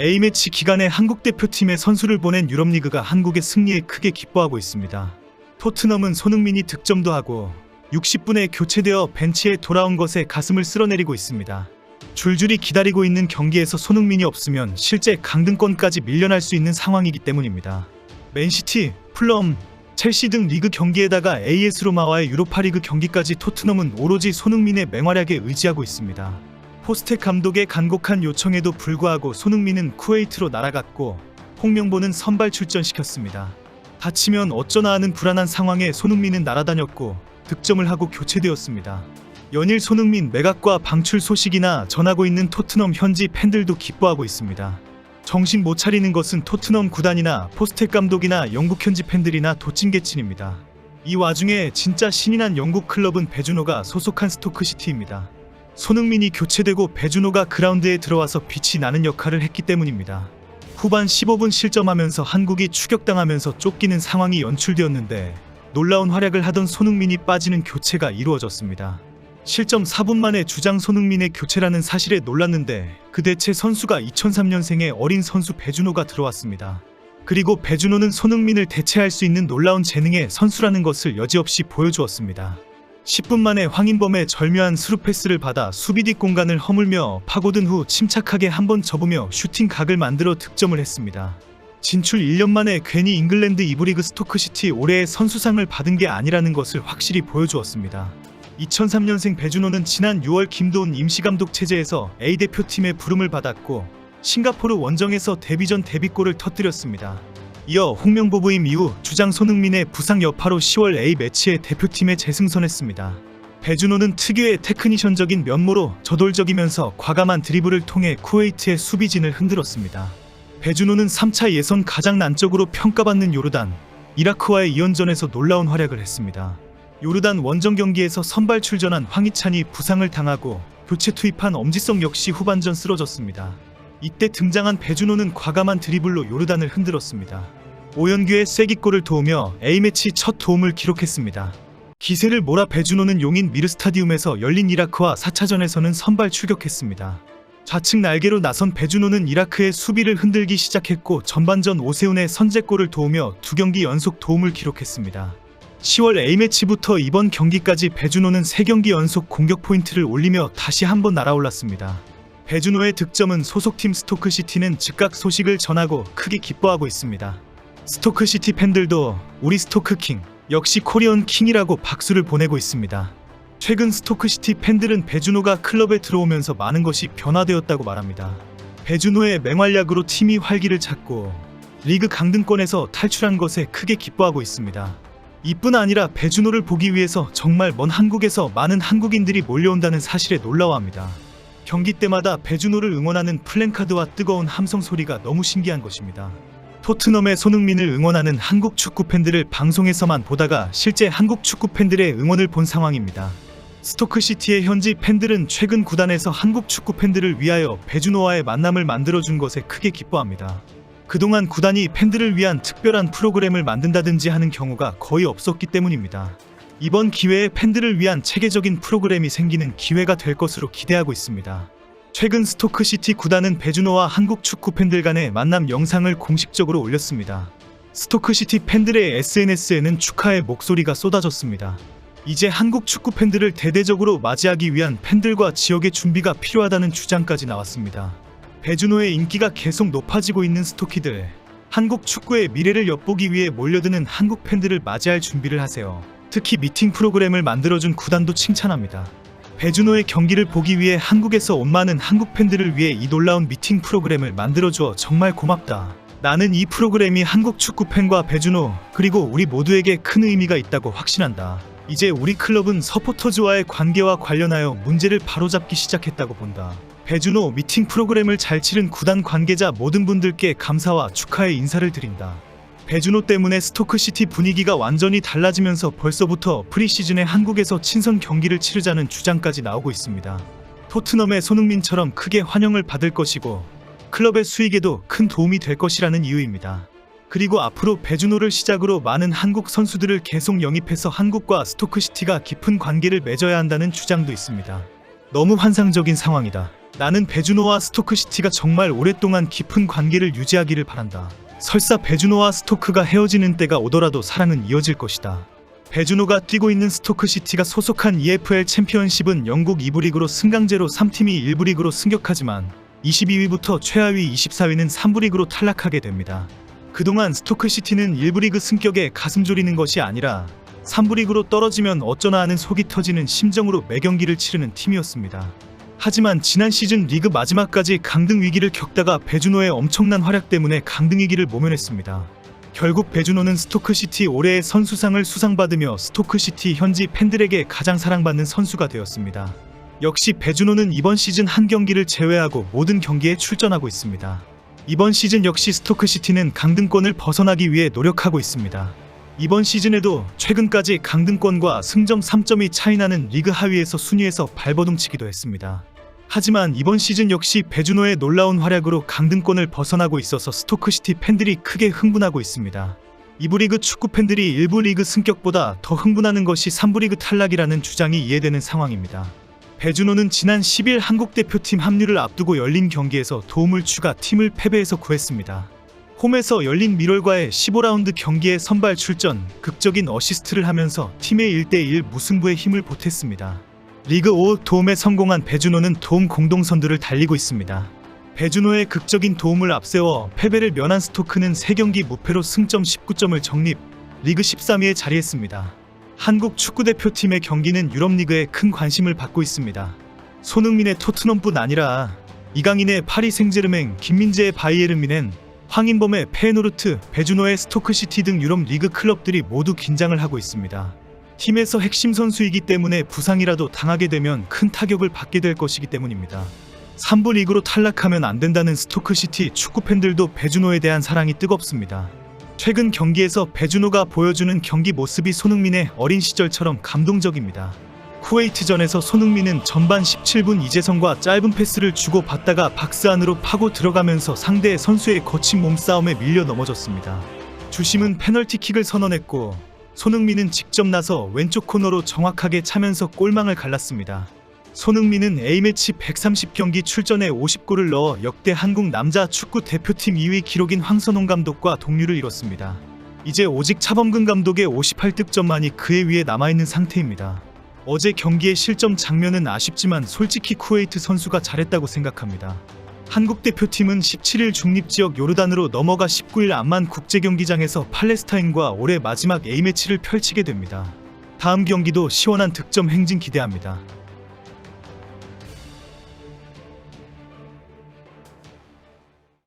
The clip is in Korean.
A매치 기간에 한국 대표팀의 선수를 보낸 유럽리그가 한국의 승리에 크게 기뻐하고 있습니다. 토트넘은 손흥민이 득점도 하고 60분에 교체되어 벤치에 돌아온 것에 가슴을 쓸어내리고 있습니다. 줄줄이 기다리고 있는 경기에서 손흥민이 없으면 실제 강등권까지 밀려날 수 있는 상황이기 때문입니다. 맨시티, 플럼, 첼시 등 리그 경기에다가 AS 로마와의 유로파리그 경기까지 토트넘은 오로지 손흥민의 맹활약에 의지하고 있습니다. 포스텍 감독의 간곡한 요청에도 불구하고 손흥민은 쿠웨이트로 날아갔고 홍명보는 선발 출전시켰습니다. 다치면 어쩌나 하는 불안한 상황에 손흥민은 날아다녔고 득점을 하고 교체되었습니다. 연일 손흥민 매각과 방출 소식이나 전하고 있는 토트넘 현지 팬들도 기뻐하고 있습니다. 정신 못 차리는 것은 토트넘 구단이나 포스텍 감독이나 영국 현지 팬들이나 도찐개찐입니다. 이 와중에 진짜 신이 난 영국 클럽은 베주노가 소속한 스토크시티입니다. 손흥민이 교체되고 베주노가 그라운드에 들어와서 빛이 나는 역할을 했기 때문입니다. 후반 15분 실점하면서 한국이 추격당하면서 쫓기는 상황이 연출되었는데 놀라운 활약을 하던 손흥민이 빠지는 교체가 이루어졌습니다. 실점 4분 만에 주장 손흥민의 교체라는 사실에 놀랐는데 그 대체 선수가 2003년생의 어린 선수 배준호가 들어왔습니다. 그리고 배준호는 손흥민을 대체할 수 있는 놀라운 재능의 선수라는 것을 여지없이 보여주었습니다. 10분 만에 황인범의 절묘한 스루 패스를 받아 수비 뒷 공간을 허물며 파고든 후 침착하게 한 번 접으며 슈팅 각을 만들어 득점을 했습니다. 진출 1년 만에 괜히 잉글랜드 이브리그 스토크시티 올해의 선수상을 받은 게 아니라는 것을 확실히 보여주었습니다. 2003년생 배준호는 지난 6월 김도훈 임시감독 체제에서 A대표팀의 부름을 받았고 싱가포르 원정에서 데뷔전 데뷔골을 터뜨렸습니다. 이어 홍명보 부임 이후 주장 손흥민의 부상 여파로 10월 A매치에 대표팀에 재승선했습니다. 배준호는 특유의 테크니션적인 면모로 저돌적이면서 과감한 드리블을 통해 쿠웨이트의 수비진을 흔들었습니다. 배준호는 3차 예선 가장 난적으로 평가받는 요르단, 이라크와의 2연전에서 놀라운 활약을 했습니다. 요르단 원정 경기에서 선발 출전한 황희찬이 부상을 당하고 교체 투입한 엄지성 역시 후반전 쓰러졌습니다. 이때 등장한 배준호는 과감한 드리블로 요르단을 흔들었습니다. 오연규의 쐐기골을 도우며 A매치 첫 도움을 기록했습니다. 기세를 몰아 배준호는 용인 미르 스타디움에서 열린 이라크와 4차전에서는 선발 출격했습니다. 좌측 날개로 나선 배준호는 이라크의 수비를 흔들기 시작했고 전반전 오세훈의 선제골을 도우며 두 경기 연속 도움을 기록했습니다. 10월 A매치부터 이번 경기까지 배준호는 3경기 연속 공격 포인트를 올리며 다시 한번 날아올랐습니다. 배준호의 득점은 소속팀 스토크시티는 즉각 소식을 전하고 크게 기뻐하고 있습니다. 스토크시티 팬들도 우리 스토크킹 역시 코리언 킹이라고 박수를 보내고 있습니다. 최근 스토크시티 팬들은 배준호가 클럽에 들어오면서 많은 것이 변화되었다고 말합니다. 배준호의 맹활약으로 팀이 활기를 찾고 리그 강등권에서 탈출한 것에 크게 기뻐하고 있습니다. 이뿐 아니라 배준호를 보기 위해서 정말 먼 한국에서 많은 한국인들이 몰려온다는 사실에 놀라워합니다. 경기 때마다 배준호를 응원하는 플랜카드와 뜨거운 함성 소리가 너무 신기한 것입니다. 토트넘의 손흥민을 응원하는 한국 축구 팬들을 방송에서만 보다가 실제 한국 축구 팬들의 응원을 본 상황입니다. 스토크시티의 현지 팬들은 최근 구단에서 한국 축구 팬들을 위하여 배준호와의 만남을 만들어준 것에 크게 기뻐합니다. 그동안 구단이 팬들을 위한 특별한 프로그램을 만든다든지 하는 경우가 거의 없었기 때문입니다. 이번 기회에 팬들을 위한 체계적인 프로그램이 생기는 기회가 될 것으로 기대하고 있습니다. 최근 스토크시티 구단은 배준호와 한국 축구 팬들 간의 만남 영상을 공식적으로 올렸습니다. 스토크시티 팬들의 SNS에는 축하의 목소리가 쏟아졌습니다. 이제 한국 축구 팬들을 대대적으로 맞이하기 위한 팬들과 지역의 준비가 필요하다는 주장까지 나왔습니다. 배준호의 인기가 계속 높아지고 있는 스토키들. 한국 축구의 미래를 엿보기 위해 몰려드는 한국 팬들을 맞이할 준비를 하세요. 특히 미팅 프로그램을 만들어준 구단도 칭찬합니다. 배준호의 경기를 보기 위해 한국에서 온 많은 한국 팬들을 위해 이 놀라운 미팅 프로그램을 만들어주어 정말 고맙다. 나는 이 프로그램이 한국 축구 팬과 배준호 그리고 우리 모두에게 큰 의미가 있다고 확신한다. 이제 우리 클럽은 서포터즈와의 관계와 관련하여 문제를 바로잡기 시작했다고 본다. 배준호 미팅 프로그램을 잘 치른 구단 관계자 모든 분들께 감사와 축하의 인사를 드린다. 배준호 때문에 스토크시티 분위기가 완전히 달라지면서 벌써부터 프리시즌에 한국에서 친선 경기를 치르자는 주장까지 나오고 있습니다. 토트넘의 손흥민처럼 크게 환영을 받을 것이고 클럽의 수익에도 큰 도움이 될 것이라는 이유입니다. 그리고 앞으로 배준호를 시작으로 많은 한국 선수들을 계속 영입해서 한국과 스토크시티가 깊은 관계를 맺어야 한다는 주장도 있습니다. 너무 환상적인 상황이다. 나는 베주노와 스토크시티가 정말 오랫동안 깊은 관계를 유지하기를 바란다. 설사 베주노와 스토크가 헤어지는 때가 오더라도 사랑은 이어질 것이다. 베주노가 뛰고 있는 스토크시티가 소속한 EFL 챔피언십은 영국 2부 리그로 승강제로 3팀이 1부 리그로 승격하지만 22위부터 최하위 24위는 3부 리그로 탈락하게 됩니다. 그동안 스토크시티는 1부 리그 승격에 가슴 졸이는 것이 아니라 3부 리그로 떨어지면 어쩌나 하는 속이 터지는 심정으로 매 경기를 치르는 팀이었습니다. 하지만 지난 시즌 리그 마지막까지 강등 위기를 겪다가 베주노의 엄청난 활약 때문에 강등 위기를 모면했습니다. 결국 베주노는 스토크시티 올해의 선수상을 수상받으며 스토크시티 현지 팬들에게 가장 사랑받는 선수가 되었습니다. 역시 베주노는 이번 시즌 한 경기를 제외하고 모든 경기에 출전하고 있습니다. 이번 시즌 역시 스토크시티는 강등권을 벗어나기 위해 노력하고 있습니다. 이번 시즌에도 최근까지 강등권과 승점 3점이 차이나는 리그 하위에서 순위에서 발버둥치기도 했습니다. 하지만 이번 시즌 역시 베주노의 놀라운 활약으로 강등권을 벗어나고 있어서 스토크시티 팬들이 크게 흥분하고 있습니다. 2부 리그 축구 팬들이 1부 리그 승격보다 더 흥분하는 것이 3부 리그 탈락이라는 주장이 이해되는 상황입니다. 베주노는 지난 10일 한국 대표팀 합류를 앞두고 열린 경기에서 도움을 추가 팀을 패배해서 구했습니다. 홈에서 열린 미럴과의 15라운드 경기에 선발 출전, 극적인 어시스트를 하면서 팀의 1대1 무승부에 힘을 보탰습니다. 리그 5 도움에 성공한 베주노는 도움 공동 선두를 달리고 있습니다. 베주노의 극적인 도움을 앞세워 패배를 면한 스토크는 3경기 무패로 승점 19점을 적립, 리그 13위에 자리했습니다. 한국 축구대표팀의 경기는 유럽리그에 큰 관심을 받고 있습니다. 손흥민의 토트넘뿐 아니라 이강인의 파리 생제르맹, 김민재의 바이에른 미넨, 황인범의 페노르트, 베주노의 스토크시티 등 유럽 리그 클럽들이 모두 긴장을 하고 있습니다. 팀에서 핵심 선수이기 때문에 부상이라도 당하게 되면 큰 타격을 받게 될 것이기 때문입니다. 3부 리그로 탈락하면 안 된다는 스토크시티 축구 팬들도 베주노에 대한 사랑이 뜨겁습니다. 최근 경기에서 베주노가 보여주는 경기 모습이 손흥민의 어린 시절처럼 감동적입니다. 쿠웨이트전에서 손흥민은 전반 17분 이재성과 짧은 패스를 주고 받다가 박스 안으로 파고 들어가면서 상대 선수의 거친 몸싸움에 밀려 넘어졌습니다. 주심은 페널티킥을 선언했고 손흥민은 직접 나서 왼쪽 코너로 정확하게 차면서 골망을 갈랐습니다. 손흥민은 A매치 130경기 출전에 50골을 넣어 역대 한국 남자 축구 대표팀 2위 기록인 황선홍 감독과 동률을 이뤘습니다. 이제 오직 차범근 감독의 58득점만이 그의 위에 남아있는 상태입니다. 어제 경기의 실점 장면은 아쉽지만 솔직히 쿠웨이트 선수가 잘했다고 생각합니다. 한국 대표팀은 17일 중립지역 요르단으로 넘어가 19일 암만 국제경기장에서 팔레스타인과 올해 마지막 A매치를 펼치게 됩니다. 다음 경기도 시원한 득점 행진 기대합니다.